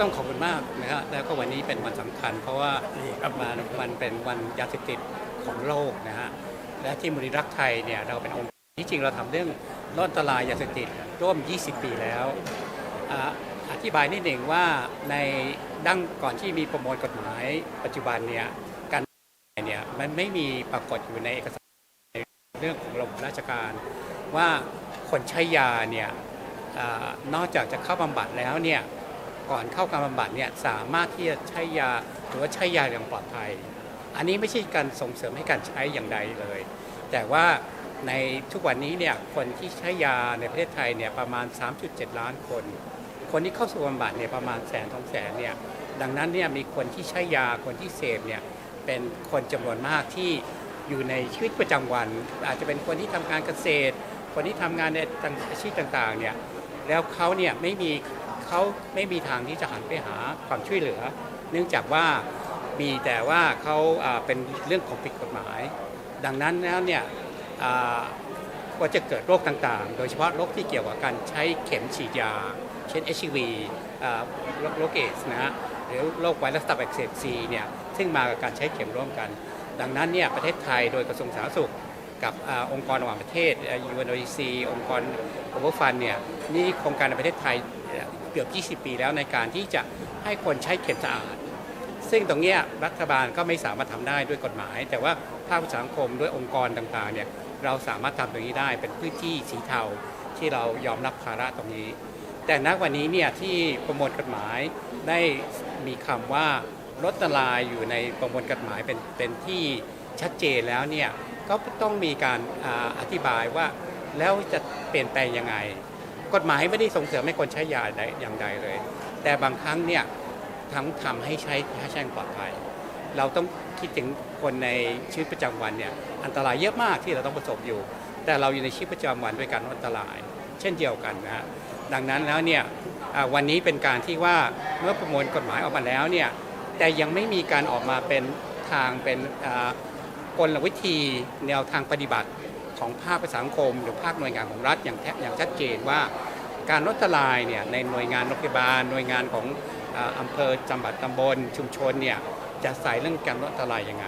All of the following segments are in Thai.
ต้องขอบคุณมากนะฮะแล้วก็วันนี้เป็นวันสำคัญ เพราะว่ามันมันเป็นวันยาเสพติดของโลกนะฮะและที่มูลนิธิรักไทยเนี่ยเราเป็นองค์ที่จริงเราทำเรื่องลดอันตรายยาเสพติดร่วม 20 ปีแล้วออธิบายนิดหนึ่งว่าในดั้งก่อนที่มีประมวลกฎหมายปัจจุบันเนี่ยการเนี่ยมันไม่มีปรากฏอยู่ในเอกสารในเรื่องของระบบราชการ ว่าคนใช้ยาเนี่ยอนอกจากจะเข้าบำบัดแล้วเนี่ย ก่อนเข้าการบำบัดเนี่ยสามารถที่จะใช้ยาหรือว่าใช้ยาอย่างปลอดภัย อันนี้ไม่ใช่การส่งเสริมให้การใช้อย่างใดเลย แต่ว่าในทุกวันนี้เนี่ยคนที่ใช้ยาในประเทศไทยเนี่ยประมาณ 3.7 ล้านคน คนที่เข้าสู่บำบัดเนี่ยประมาณแสนสองแสนเนี่ยดังนั้นเนี่ยมีคนที่ใช้ยาคนที่เสพเนี่ยเป็นคนจำนวนมากที่อยู่ในชีวิตประจำวัน อาจจะเป็นคนที่ทำการเกษตร คนที่ทำงานในอาชีพต่างๆเนี่ยแล้วเขาเนี่ยไม่มี เขาไม่มีทางที่จะหันไปหาความช่วยเหลือ เนื่องจากว่ามีแต่ว่าเขาเป็นเรื่องของผิดกฎหมาย ดังนั้นแล้วเนี่ยอ่าก็จะเกิดโรคต่างๆ โดยเฉพาะโรคที่เกี่ยวกับการใช้เข็มฉีดยา เช่น HIV อ่าโรคโรคเอสนะฮะหรือโรคไวรัสตับอักเสบซีเนี่ยซึ่งมากับการใช้เข็มร่วมกัน ดังนั้นเนี่ยประเทศไทยโดยกระทรวงสาธารณสุขกับอองค์กรระหว่างประเทศอ่า UNODC องค์กรโอเวอร์ฟันเนี่ยนี่โครงการในประเทศไทย เกือบ 20 ปีแล้วในการที่จะให้คนใช้เข็มสะอาด ซึ่งตรงนี้รัฐบาลก็ไม่สามารถทำได้ด้วยกฎหมาย แต่ว่าภาคสังคมด้วยองค์กรต่างๆเนี่ยเราสามารถทำตรงนี้ได้เป็นพื้นที่สีเทาที่เรายอมรับภาระตรงนี้ แต่ณวันนี้เนี่ยที่ประมวลกฎหมายได้มีคำว่าลดตรายอยู่ในประมวลกฎหมายเป็นเป็นที่ชัดเจนแล้วเนี่ยก็ต้องมีการอาอธิบายว่าแล้วจะเปลี่ยนแปลงยังไง กฎหมายไม่ได้ส่งเสริมให้คนใช้ยาใดอย่างใดเลย แต่บางครั้งเนี่ยทั้งทำให้ใช้ให้ใช้างปลอดภัย เราต้องคิดถึงคนในชีวิตประจำวันเนี่ยอันตรายเยอะมากที่เราต้องประสบอยู่ แต่เราอยู่ในชีวิตประจำวันด้วยการอันตราย เช่นเดียวกันนะฮะดังนั้นแล้วเนี่ยวันนี้เป็นการที่ว่าเมื่อประมวลกฎหมายออกมาแล้วเนี่ยแต่ยังไม่มีการออกมาเป็นทางเป็นกลวิธีแนวทางปฏิบัติ ของภาคประชาสังคม หรือภาคหน่วยงานของรัฐอย่างแท้อย่างชัดเจนว่า การลดอันตรายเนี่ยในหน่วยงานโรงพยาบาลหน่วยงานของอ่าอำเภอจังหวัดตำบลชุมชนเนี่ยจะใส่เรื่องการลดอันตรายยังไง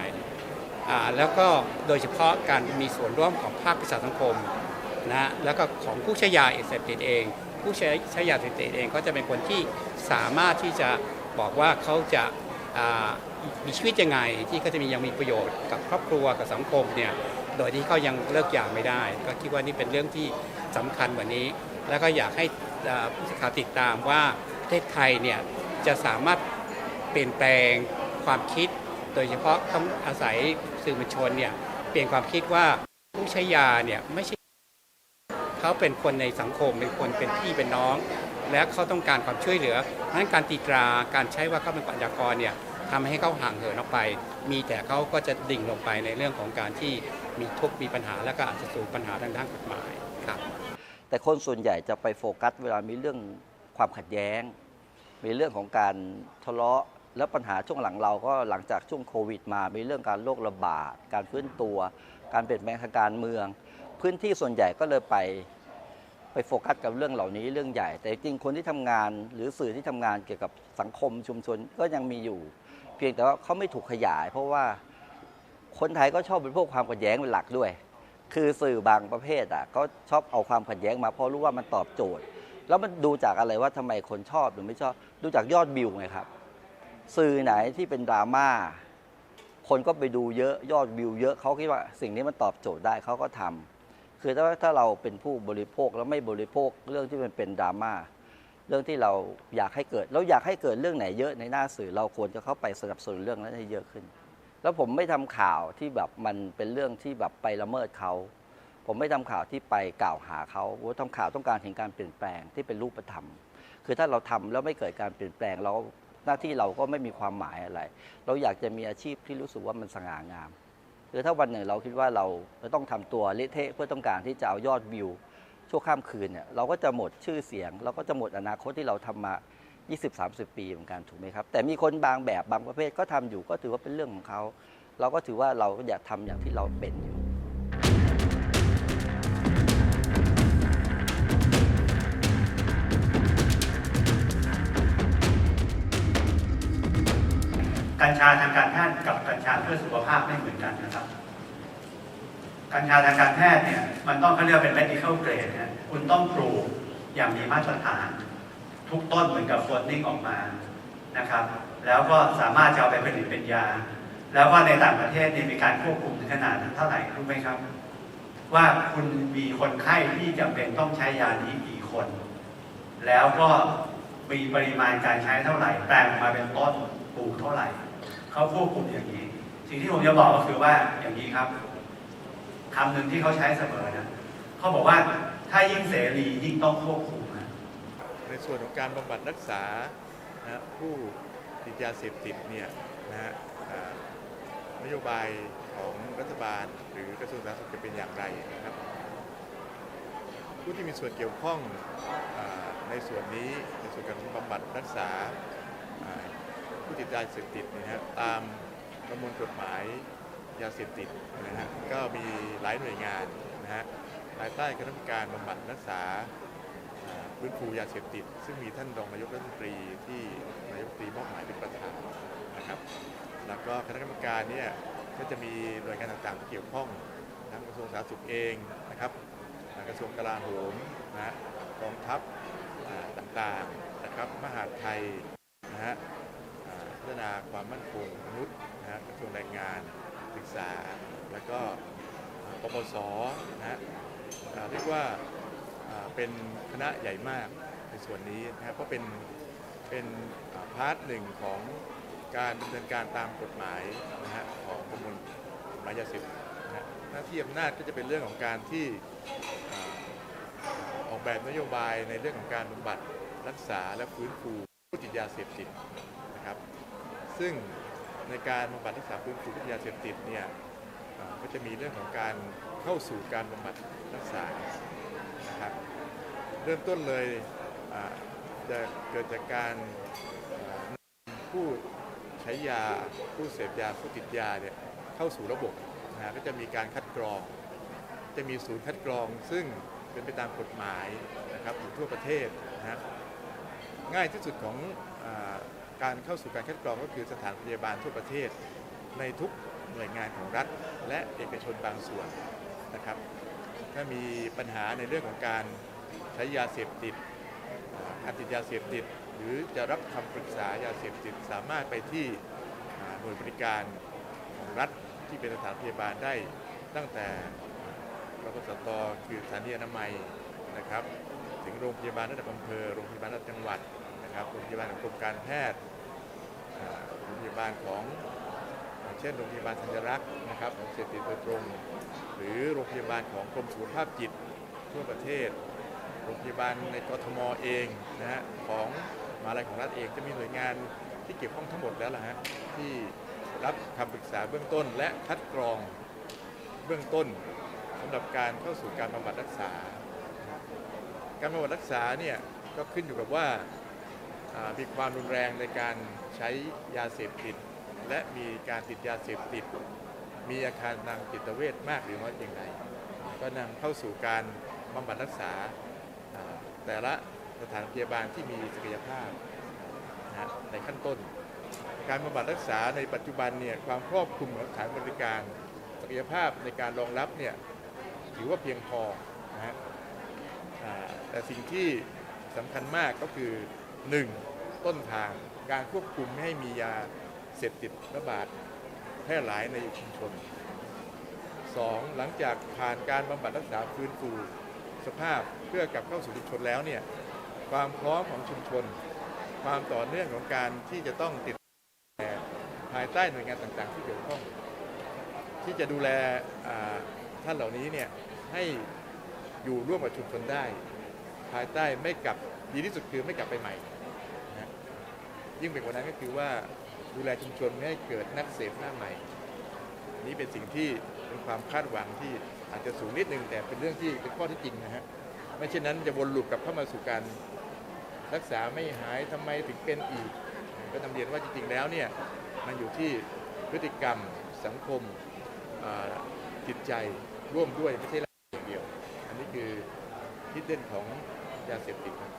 อ่าแล้วก็โดยเฉพาะการมีส่วนร่วมของภาคประชาสังคมนะแล้วก็ของผู้ใช้ยาเสพติดเอง ผู้ใช้ใช้ยาเสพติดเองก็จะเป็นคนที่สามารถที่จะบอกว่าเขาจะมีชีวิตยังไงที่เขาจะมียังมีประโยชน์กับครอบครัวกับสังคมเนี่ย โดยที่เขายังเลิกยาไม่ได้ ก็คิดว่านี่เป็นเรื่องที่สำคัญว่านี้ แล้วก็อยากให้ผู้สื่อข่าวติดตามว่าประเทศไทยเนี่ยจะสามารถเปลี่ยนแปลงความคิด โดยเฉพาะต้องอาศัยสื่อมวลชนเนี่ยเปลี่ยนความคิดว่าผู้ใช้ยาเนี่ยไม่ใช่เขาเป็นคนในสังคมเป็นคนเป็นพี่เป็นน้อง และเขาต้องการความช่วยเหลือเพราะนั้นการตีตราการใช้ว่าเขาเป็นปัญญากรเนี่ย ทำให้เขาห่างเหินออกไป มีแต่เขาก็จะดิ่งลงไปในเรื่องของการที่มีทุกข์มีปัญหา แล้วก็อาจจะสู่ปัญหาทางด้านกฎหมายครับ แต่คนส่วนใหญ่จะไปโฟกัส เวลามีเรื่องความขัดแย้ง มีเรื่องของการทะเลาะแล้วปัญหาช่วงหลังเราก็หลังจากช่วงโควิดมา มีเรื่องการโรคระบาด การฟื้นตัว การเปลี่ยนแปลงทางการเมือง พื้นที่ส่วนใหญ่ก็เลยไปไปโฟกัสกับเรื่องเหล่านี้เรื่องใหญ่ แต่จริงคนที่ทำงานหรือสื่อที่ทำงานเกี่ยวกับสังคมชุมชนก็ยังมีอยู่ พียงแต่ว่าเขาไม่ถูกขยาย เพราะว่าคนไทยก็ชอบเป็นพวกความขัดแย้งเป็นหลักด้วย คือสื่อบางประเภทอะก็ชอบเอาความขัดแย้งมาเพราะรู้ว่ามันตอบโจทย์ แล้วมันดูจากอะไรว่าทำไมคนชอบหรือไม่ชอบดูจากยอดวิวไงครับ สื่อไหนที่เป็นดราม่าคนก็ไปดูเยอะยอดวิวเยอะเขาคิดว่าสิ่งนี้มันตอบโจทย์ได้เขาก็ทำคือถ้าถ้าเราเป็นผู้บริโภคแล้วไม่บริโภคเรื่องที่มันเป็นดราม่า เรื่องที่เราอยากให้เกิดเราอยากให้เกิดเรื่องไหนเยอะในหน้าสื่อเราควรจะเข้าไปสนับสนุนเรื่องนั้นให้เยอะขึ้น แล้วผมไม่ทำข่าวที่แบบมันเป็นเรื่องที่แบบไปละเมิดเขาผมไม่ทำข่าวที่ไปกล่าวหาเขาผมทำข่าวต้องการเห็นการเปลี่ยนแปลงที่เป็นรูปธรรม คือถ้าเราทำแล้วไม่เกิดการเปลี่ยนแปลงเราหน้าที่เราก็ไม่มีความหมายอะไร เราอยากจะมีอาชีพที่รู้สึกว่ามันสง่างาม คือถ้าวันหนึ่งเราคิดว่าเราต้องทำตัวเละเทะเพื่อต้องการที่จะเอายอดวิว ชั่วข้ามคืนเนี่ยเราก็จะหมดชื่อเสียง เราก็จะหมดอนาคตที่เราทำมา 20-30 ปีเหมือนกันถูกไหมครับ แต่มีคนบางแบบบางประเภทก็ทำอยู่ก็ถือว่าเป็นเรื่องของเขา เราก็ถือว่าเราอยากทำอย่างที่เราเป็นอยู่กัญชาทางการแพทย์กับกัญชาเพื่อสุขภาพไม่เหมือนกันนะครับ กัญชาทางการแพทย์เนี่ยมันต้องเขาเรียกเป็น medical grade นะคุณต้องปลูกอย่างมีมาตรฐาน ทุกต้นเหมือนกับโฟนนิ่งออกมานะครับ แล้วก็สามารถจะเอาไปผลิตเป็นยา แล้วก็ในต่างประเทศเนี่ยมีการควบคุมถึงขนาดเท่าไหร่รู้ไหมครับ ว่าคุณมีคนไข้ที่จำเป็นต้องใช้ยานี้กี่คน แล้วก็มีปริมาณการใช้เท่าไหร่ แปลงมาเป็นต้นปลูกเท่าไหร่เขาควบคุมอย่างนี้ สิ่งที่ผมจะบอกก็คือว่าอย่างนี้ครับ คำหนึ่งที่เขาใช้เสมอนะเขาบอกว่าถ้ายิ่งเสรียิ่งต้องควบคุมนะในส่วนของการบำบัดรักษานะผู้ติดยาเสพติดเนี่ยนะฮะนโยบายของรัฐบาลหรือกระทรวงสาธารณสุขจะเป็นอย่างไรนะครับ ผู้ที่มีส่วนเกี่ยวข้องอในส่วนนี้ในส่วนการบำบัดรักษาผู้ติดยาเสพติดเนยนะฮะตามประมวลกฎหมาย ยาเสพติดนะฮะก็มีหลายหน่วยงานนะฮะภายใต้คณะกรรมการบำบัดรักษาอ่าฟื้นฟูยาเสพติด ซึ่งมีท่านรองนายกรัฐมนตรีที่นายกรัฐมนตรีมอบหมายเป็นประธานนะครับ แล้วก็คณะกรรมการเนี่ยก็จะมีหน่วยงานต่างๆที่เกี่ยวข้องทั้งกระทรวงสาธารณสุขเองนะครับกระทรวงกลาโหมนะฮะกองทัพต่างๆนะครับมหาดไทยนะฮะพัฒนาความมั่นคงมนุษย์นะฮะกระทรวงแรงงาน ศึกษา แล้วก็ปปสนะฮะเรียกว่าเป็นคณะใหญ่มากในส่วนนี้นะครับเพราะเป็นเป็นพาร์ทหนึ่งของการดำเนินการตามกฎหมายนะฮะของประมวลกฎหมายยาเสพติดนะฮะหน้าที่อำนาจก็จะเป็นเรื่องของการที่อออกแบบนโยบายในเรื่องของการบำบัดรักษาและฟื้นฟูผู้ติดยาเสพติดนะครับ ซึ่ง ในการบำบัดรักษาฟื้นฟูผู้ติดยาเสพติดเนี่ยก็จะมีเรื่องของการเข้าสู่การบำบัดรักษานะครับเริ่มต้นเลยจะเกิดจากการผู้ใช้ยาผู้เสพยาผู้ติดยาเนี่ยเข้าสู่ระบบนะก็จะมีการคัดกรอง จะมีศูนย์คัดกรองซึ่งเป็นไปตามกฎหมายนะครับอยู่ทั่วประเทศนะฮะง่ายที่สุดของอ การเข้าสู่การคัดกรองก็คือสถานพยาบาลทั่วประเทศ ในทุกหน่วยงานของรัฐ และเอกชนบางส่วนนะครับ ถ้ามีปัญหาในเรื่องของการใช้ยาเสพติดอาการติดยาเสพติด หรือจะรับคำปรึกษายาเสพติดสามารถไปที่หน่วยบริการของรัฐที่เป็นสถานพยาบาลได้ตั้งแต่รพสตคือสถานีอนามัยนะครับ ถึงโรงพยาบาลระดับอำเภอโรงพยาบาลระดับจังหวัดนะครับโรงพยาบาลของกรมการแพทย์ โรงพยาบาลของเช่นโรงพยาบาลธัญรักษ์นะครับของเสพติดโดยตรง หรือโรงพยาบาลของกรมสุขภาพจิตทั่วประเทศ โรงพยาบาลในกทมเองนะฮะของมหาลัยของรัฐเองจะมีหน่วยงานที่เกี่ยวข้องทั้งหมดแล้วล่ะฮะที่รับคำปรึกษาเบื้องต้น และคัดกรองเบื้องต้นสำหรับการเข้าสู่การบำบัดรักษา การบำบัดรักษาเนี่ยก็ขึ้นอยู่กับว่า มีความรุนแรงในการใช้ยาเสพติด และมีการติดยาเสพติด มีอาการทางจิตเวชมากหรือน้อยเพียงใดก็นำเข้าสู่การบำบัดรักษาแต่ละสถานพยาบาลที่มีศักยภาพนะในขั้นต้น การบำบัดรักษาในปัจจุบันเนี่ยความครอบคลุมของสถานบริการ ศักยภาพในการรองรับเนี่ยถือว่าเพียงพอนะฮะแต่สิ่งที่สำคัญมากก็คือ 1. ต้นทางการควบคุมไม่ให้มียาเสพติดระบาดแพร่หลายในชุมชน 2. หลังจากผ่านการบำบัดรักษาฟื้นฟูสภาพเพื่อกลับเข้าสู่ชุมชนแล้วเนี่ยความพร้อมของชุมชน ความต่อเนื่องของการที่จะต้องติดแภายใต้หน่วยงานต่างๆ ที่เกี่ยวข้อง ที่จะดูแลท่านเหล่านี้เนี่ยให้อยู่ร่วมกับชุมชนได้ ภายใต้ไม่กลับดีที่สุดคือไม่กลับไปใหม่ ยิ่งไปกว่านั้นก็คือว่าดูแลชุมชนไม่ให้เกิดนักเสพหน้าใหม่ นี่เป็นสิ่งที่เป็นความคาดหวังที่อาจจะสูงนิดนึงแต่เป็นเรื่องที่เป็นข้อที่จริงนะฮะไม่เช่นนั้นจะวนลูปกลับเข้ามาสู่การรักษาไม่หายทำไมถึงเป็นอีก ก็นำเรียนว่าจริงๆแล้วเนี่ยมันอยู่ที่พฤติกรรมสังคมจิตใจร่วมด้วยไม่ใช่ร่างอย่างเดียว อันนี้คือที่เด่นของยาเสพติดครับ